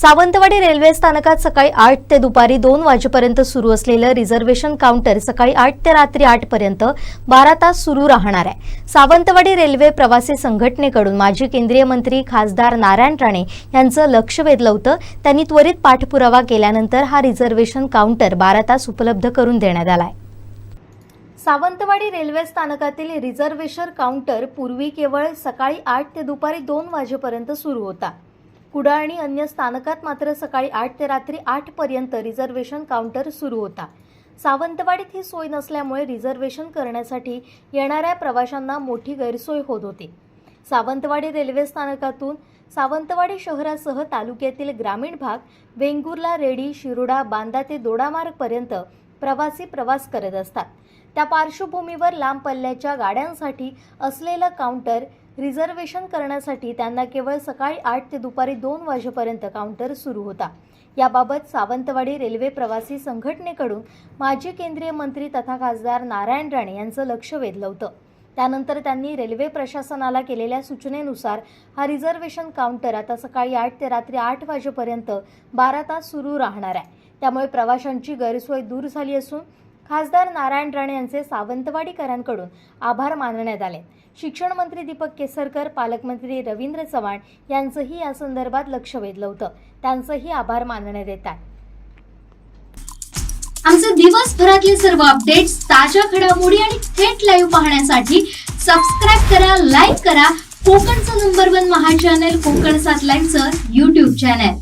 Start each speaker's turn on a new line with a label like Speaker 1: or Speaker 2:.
Speaker 1: Sawantwadi railway स्थानकात सकाळी आठ ते दुपारी दोन वाजेपर्यंत सुरू असलेलं रिझर्वेशन काउंटर सकाळी आठ ते रात्री आठ पर्यंत बारा तास सुरू राहणार आहे. सावंतवाडी रेल्वे प्रवासी संघटनेकडून माजी केंद्रीय मंत्री खासदार नारायण राणे यांचं लक्ष वेधलं होतं. त्यांनी त्वरित पाठपुरावा केल्यानंतर हा रिझर्वेशन काउंटर बारा तास उपलब्ध करून देण्यात आलाय. सावंतवाडी रेल्वे स्थानकातील रिझर्वेशन काउंटर पूर्वी केवळ सकाळी आठ ते दुपारी दोन वाजेपर्यंत सुरू होता. कुडाळ आणि अन्य स्थानकात मात्र सकाळी आठ ते रात्री आठ पर्यंत रिझर्वेशन काउंटर सुरू होता. सावंतवाडीत ही सोय नसल्यामुळे रिझर्वेशन करण्यासाठी येणाऱ्या प्रवाशांना मोठी गैरसोय होत होती. सावंतवाडी रेल्वे स्थानकातून सावंतवाडी शहरासह तालुक्यातील ग्रामीण भाग वेंगुर्ला रेडी शिरोडा बांदा ते दोडामार्गपर्यंत प्रवासी प्रवास करत असतात. त्या पार्श्वभूमीवर लांब पल्ल्याच्या गाड्यांसाठी असलेलं काउंटर रिझर्वेशन करण्यासाठी त्यांना केवळ सकाळी आठ ते दुपारी दोन वाजेपर्यंत काउंटर सुरू होता. याबाबत सावंतवाडी रेल्वे प्रवासी संघटनेकडून माजी केंद्रीय मंत्री तथा खासदार नारायण राणे यांचं लक्ष वेधलं होतं. त्यानंतर त्यांनी रेल्वे प्रशासनाला केलेल्या सूचनेनुसार हा रिझर्वेशन काउंटर आता सकाळी आठ ते रात्री आठ वाजेपर्यंत बारा तास सुरू राहणार आहे. त्यामुळे प्रवाशांची गैरसोय दूर झाली असून खासदार नारायण राणे यांचे सावंतवाडीकरांकडून आभार मानण्यात आले. शिक्षण मंत्री दीपक केसरकर पालकमंत्री रवींद्र चव्हाण यांचंही या संदर्भात लक्ष वेधलं होतं. त्यांचंही आभार मानण्यात येत आहे
Speaker 2: आमचे दिवसभरातले सर्व अपडेट्स ताज्या घडामोडी आणि थेट लाईव्ह पाहण्यासाठी सबस्क्राईब करा लाईक करा. कोकणचं number one Maha channel Konkan सात लाईनचं युट्यूब चॅनल